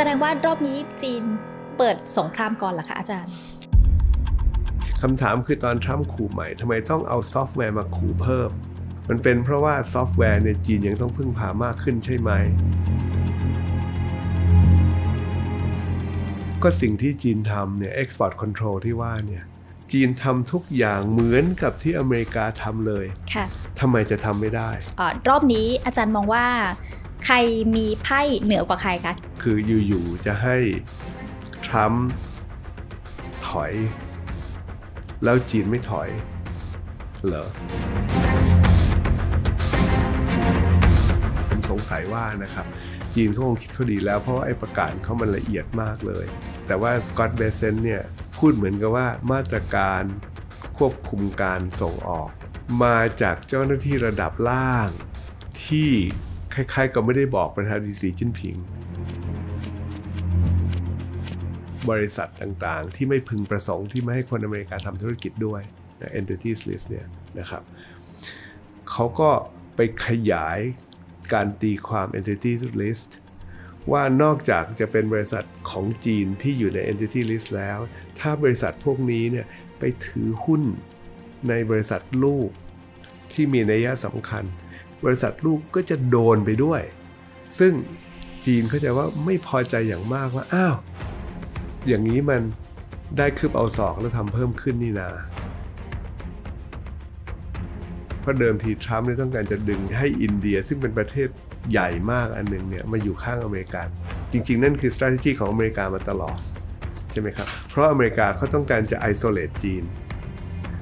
แสดงว่ารอบนี้จีนเปิดสงครามก่อนเหรอคะอาจารย์คำถามคือตอนทรัมป์ขู่ใหม่ทำไมต้องเอาซอฟต์แวร์มาขู่เพิ่ม มันเป็นเพราะว่าซอฟต์แวร์ในยจีนยังต้องพึ่งพามากขึ้นใช่ไหม ก็สิ่งที่จีนทำเนี่ย export control ที่ว่าเนี่ย จีนทำทุกอย่างเหมือนกับที่อเมริกาทำเลย ค่ะทำไมจะทำไม่ได้เออรอบนี้อาจารย์มองว่า ใครมีไพ่เหนือกว่าใครคะ คืออยู่ๆจะให้ทรัมป์ถอย แล้วจีนไม่ถอย เหรอ ผมสงสัยว่านะครับ จีนเขาคงคิดเขาดีแล้ว เพราะไอ้ประกาศเขามันละเอียดมากเลย แต่ว่าสกอตเบเซนเนี่ยพูดเหมือนกับว่ามาตรการควบคุมการส่งออก มาจากเจ้าหน้าที่ระดับล่างที่ คล้ายๆกับไม่ได้บอกประธานาธิบดีสีจิ้นผิง บริษัทต่างๆ ที่ไม่พึงประสงค์ที่ไม่ให้คนอเมริกาทำธุรกิจด้วยนะ entities list เนี่ยนะครับเขาก็ไปขยายการตีความ entities list ว่านอกจากจะเป็นบริษัทของจีนที่อยู่ใน entity list แล้ว ถ้าบริษัทพวกนี้เนี่ยไปถือหุ้นในบริษัทลูกที่มีนัยสำคัญ บริษัทลูกก็จะโดนไปด้วย ซึ่งจีนเข้าใจว่าไม่พอใจอย่างมากว่า อ้าว อย่างนี้มันได้คืบเอาศอกแล้วทำเพิ่มขึ้นนี่นาเพราะเดิมทีทรัมป์เนี่ยต้องการจะดึงให้อินเดียซึ่งเป็นประเทศใหญ่มากอันหนึงเนี่ยมาอยู่ข้างอเมริกาจริง ๆ นั่นคือ strategy ของอเมริกามาตลอด ใช่ไหมครับ เพราะอเมริกาเขาต้องการจะ isolate จีน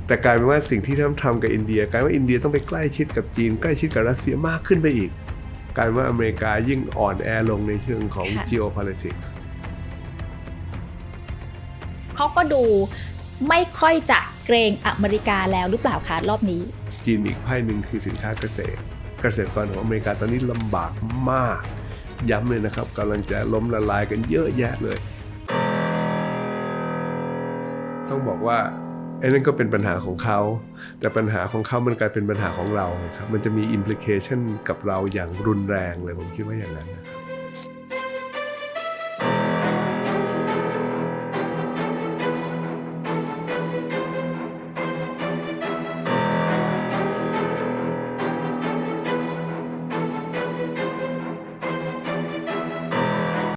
แต่กลายเป็นว่าสิ่งที่ทรัมป์ทำกับอินเดียกลายว่าอินเดียต้องไปใกล้ชิดกับจีน ใกล้ชิดกับรัสเซียมากขึ้นไปอีกกลายเป็นว่าอเมริกายิ่งอ่อนแอลงในเชิงของค่ะ geopolitics เขาก็ดูไม่ค่อยจะเกรงอเมริกาแล้วหรือเปล่าคะรอบนี้ จีนมีอีกไพ่หนึ่งคือสินค้าเกษตร เกษตรกรของอเมริกาตอนนี้ลำบากมาก ย้ำเลยนะครับกำลังจะล้มละลายกันเยอะแยะเลย ต้องบอกว่า ไอ้นั่นก็เป็นปัญหาของเขา แต่ปัญหาของเขามันกลายเป็นปัญหาของเราครับมันจะมีอิมพลิเคชันกับเราอย่างรุนแรงเลยผมคิดว่าอย่างนั้นนะครับ